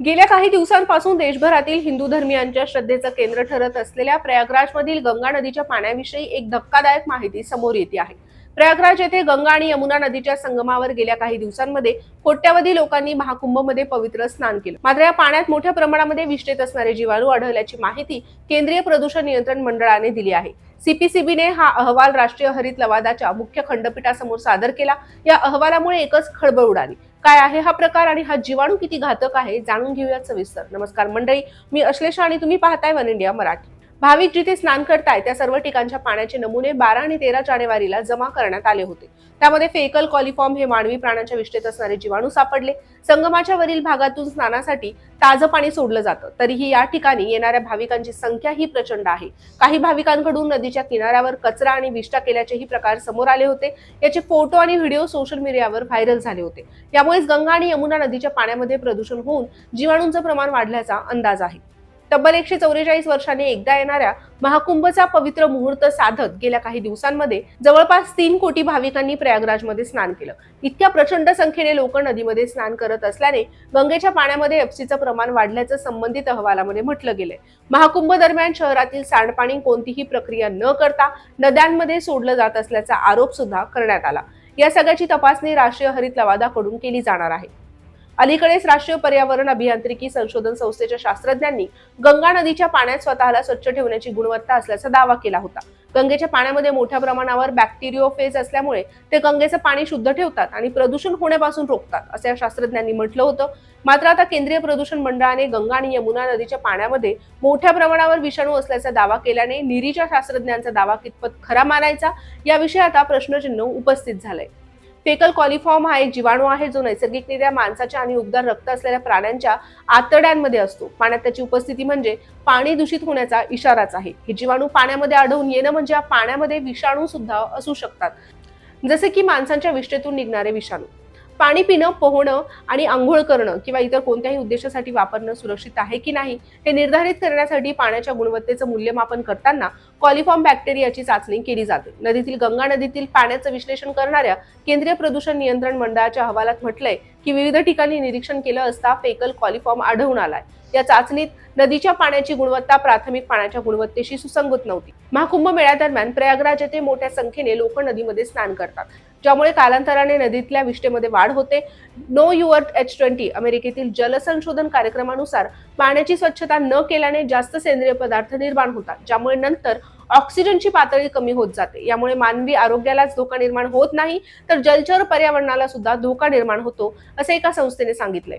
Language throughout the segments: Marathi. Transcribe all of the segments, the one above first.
गेल्या काही दिवसांपासून देशभरातील हिंदू धर्मियांच्या श्रद्धेचं केंद्र ठरत असलेल्या प्रयागराजमधील गंगा नदीच्या पाण्याविषयी एक धक्कादायक माहिती समोर येते आहे. प्रयागराज येथे गंगा आणि यमुना नदीच्या संगमावर गेल्या काही दिवसांमध्ये कोट्यावधी लोकांनी महाकुंभमध्ये पवित्र स्नान केलं. मात्र या पाण्यात मोठ्या प्रमाणामध्ये विष्ठेत असणारे जीवाणू आढळल्याची माहिती केंद्रीय प्रदूषण नियंत्रण मंडळाने दिली आहे. सीपीसीबीने हा अहवाल राष्ट्रीय हरित लवादाच्या मुख्य खंडपीठासमोर सादर केला. या अहवालामुळे एकच खळबळ उडाली. काय आहे हा प्रकार आणि हा जीवाणू किती घातक आहे जाणून घेऊयात सविस्तर. नमस्कार मंडळी मी अश्लेषा आणि तुम्ही पाहताय वन इंडिया मराठी. भाविक जिथे स्नान करताय त्या सर्व ठिकाणच्या पाण्याचे नमुने बारा आणि तेरा जानेवारीला जमा करण्यात आले होते. त्यामध्ये फेकल कॉलिफॉर्म हे मानवी प्राण्यांच्या विष्ठेत असणारे जीवाणू सापडले. संगमाच्या वरील भागातून स्नानासाठी ताजं पाणी सोडलं जातं. तरीही या ठिकाणी येणाऱ्या भाविकांची संख्या ही प्रचंड आहे. काही भाविकांकडून नदीच्या किनाऱ्यावर कचरा आणि विष्ठा केल्याचेही प्रकार समोर आले होते. याचे फोटो आणि व्हिडिओ सोशल मीडियावर व्हायरल झाले होते. यामुळेच गंगा आणि यमुना नदीच्या पाण्यामध्ये प्रदूषण होऊन जीवाणूंचं प्रमाण वाढल्याचा अंदाज आहे. तब्बल एकशे चौवेचाळीस वर्षाने एकदा येणाऱ्या महाकुंभचा पवित्र मुहूर्त साधत गेल्या काही दिवसांमध्ये जवळपास तीन कोटी भाविकांनी प्रयागराजमध्ये स्नान केलं. इतक्या प्रचंड संख्येने लोक नदीमध्ये स्नान करत असल्याने गंगेच्या पाण्यामध्ये एफसीचं प्रमाण वाढल्याचं संबंधित अहवालामध्ये म्हटलं गेलंय. महाकुंभ दरम्यान शहरातील सांडपाणी कोणतीही प्रक्रिया न करता नद्यांमध्ये सोडलं जात असल्याचा आरोप सुद्धा करण्यात आला. या सगळ्याची तपासणी राष्ट्रीय हरित लवादाकडून केली जाणार आहे. अलीकडेच राष्ट्रीय पर्यावरण अभियांत्रिकी संशोधन संस्थेच्या शास्त्रज्ञांनी गंगा नदीच्या पाण्यात स्वतःला स्वच्छ ठेवण्याची गुणवत्ता असल्याचा दावा केला होता. गंगेच्या पाण्यामध्ये मोठ्या प्रमाणावर बॅक्टेरियोफेज असल्यामुळे ते गंगेचं पाणी शुद्ध ठेवतात आणि प्रदूषण होण्यापासून रोखतात असं या शास्त्रज्ञांनी म्हटलं होतं. मात्र आता केंद्रीय प्रदूषण मंडळाने गंगा आणि यमुना नदीच्या पाण्यामध्ये मोठ्या प्रमाणावर विषाणू असल्याचा दावा केल्याने निरीच्या शास्त्रज्ञांचा दावा कितपत खरा मानायचा याविषयी आता प्रश्नचिन्ह उपस्थित झालंय. फेकल कॉलिफॉर्म हा एक जीवाणू आहे जो नैसर्गिकरित्या माणसाच्या आणि उबदार रक्त असलेल्या प्राण्यांच्या आतड्यांमध्ये असतो. पाण्यात त्याची उपस्थिती म्हणजे पाणी दूषित होण्याचा इशाराच आहे. हे जीवाणू पाण्यामध्ये आढळून येणं म्हणजे या पाण्यामध्ये विषाणू सुद्धा असू शकतात. जसे की माणसांच्या विष्ठेतून निघणारे विषाणू. पाणी पिणं पोहणं आणि आंघोळ करणं किंवा इतर कोणत्याही उद्देशासाठी वापरणं सुरक्षित आहे की नाही हे निर्धारित करण्यासाठी पाण्याच्या गुणवत्तेचं मूल्यमापन करताना कॉलिफॉर्म बॅक्टेरियाची चाचणी केली जाते. नदीतील गंगा नदीतील पाण्याचं विश्लेषण करणाऱ्या केंद्रीय प्रदूषण नियंत्रण मंडळाच्या अहवालात म्हटलंय की विविध ठिकाणी निरीक्षण केलं असता फेकल कॉलिफॉर्म आढळून आलाय. या चाचणीत नदीच्या पाण्याची गुणवत्ता प्राथमिक पाण्याच्या गुणवत्तेशी सुसंगत नव्हती. महाकुंभ मेळ्यादरम्यान प्रयागराज येथे मोठ्या संख्येने लोक नदीमध्ये स्नान करतात. ज्यामुळे कालांतराने नदीतल्या विष्ठेमध्ये वाढ होते. नो युअर एच ट्वेंटी अमेरिकेतील जलसंशोधन कार्यक्रमानुसार पाण्याची स्वच्छता न केल्याने जास्त सेंद्रिय पदार्थ निर्माण होतात. ज्यामुळे नंतर ऑक्सिजनची पातळी कमी होत जाते. यामुळे मानवी आरोग्यालाच धोका निर्माण होत नाही तर जलचर पर्यावरणाला सुद्धा धोका निर्माण होतो असे एका संस्थेने सांगितलंय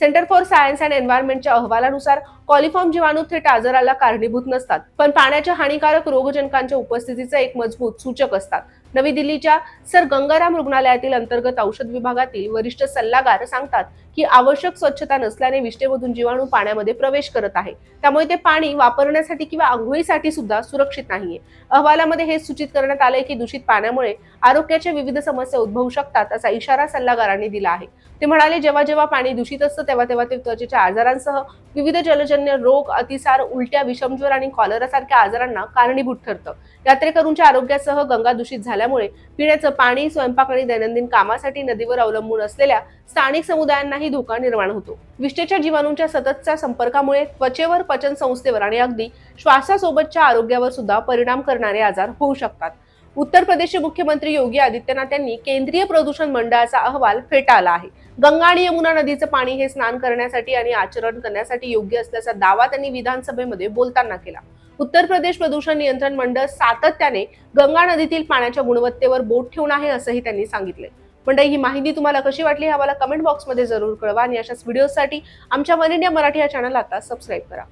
सेंटर फॉर सायन्स अँड एन्व्हायरमेंटच्या अहवालानुसार कॉलिफॉर्म जीवाणू थेट आजाराला कारणीभूत नसतात पण पाण्याच्या हानिकारक रोगजनकांच्या उपस्थितीचे एक मजबूत सूचक असतात. नवी दिल्लीच्या सर गंगाराम रुग्णालयातील अंतर्गत औषध विभागातील वरिष्ठ सल्लागार सांगतात की आवश्यक स्वच्छता नसल्याने विष्ठेमधून जीवाणू पाण्यामध्ये प्रवेश करत आहे. त्यामुळे ते पाणी वापरण्यासाठी किंवा आंघोळीसाठी सुद्धा सुरक्षित नाहीये. अहवालामध्ये हे सूचित करण्यात आलंय की दूषित पाण्यामुळे आरोग्याच्या विविध समस्या उद्भवू शकतात असा इशारा सल्लागारांनी दिला आहे. ते म्हणाले जेव्हा जेव्हा पाणी दूषित असतं तेव्हा तेव्हा ते त्वचेच्या आजारांसह विविध जलजन्य रोग अतिसार उलट्या विषमज्वर आणि कॉलरासारख्या आजारांना कारणीभूत ठरतं. यात्रेकरूंच्या आरोग्यासह गंगा दूषित झाल्यामुळे पिण्याचं पाणी स्वयंपाक आणि दैनंदिन कामासाठी नदीवर अवलंबून असलेल्या स्थानिक समुदायांनाही धोका निर्माण होतो. विष्ठेच्या जीवाणूंच्या सततच्या संपर्कामुळे त्वचेवर पचन संस्थेवर आणि अगदी श्वासासोबतच्या आरोग्यावर सुद्धा परिणाम करणारे आजार होऊ शकतात. उत्तर प्रदेशचे मुख्यमंत्री योगी आदित्यनाथ यांनी केंद्रीय प्रदूषण मंडळाचा अहवाल फेटाळला आहे. गंगा आणि यमुना नदीचं पाणी हे स्नान करण्यासाठी आणि आचरण करण्यासाठी योग्य असल्याचा दावा त्यांनी विधानसभेमध्ये बोलताना केला. उत्तर प्रदेश प्रदूषण नियंत्रण मंडळ सातत्याने गंगा नदीतील पाण्याच्या गुणवत्तेवर बोट ठेवून आहे असंही त्यांनी सांगितले मंडळी ही माहिती तुम्हाला कशी वाटली हे आम्हाला कमेंट बॉक्समध्ये जरूर कळवा आणि अशाच व्हिडिओसाठी आमच्या वन इंडिया मराठी या चॅनल आता सबस्क्राईब करा.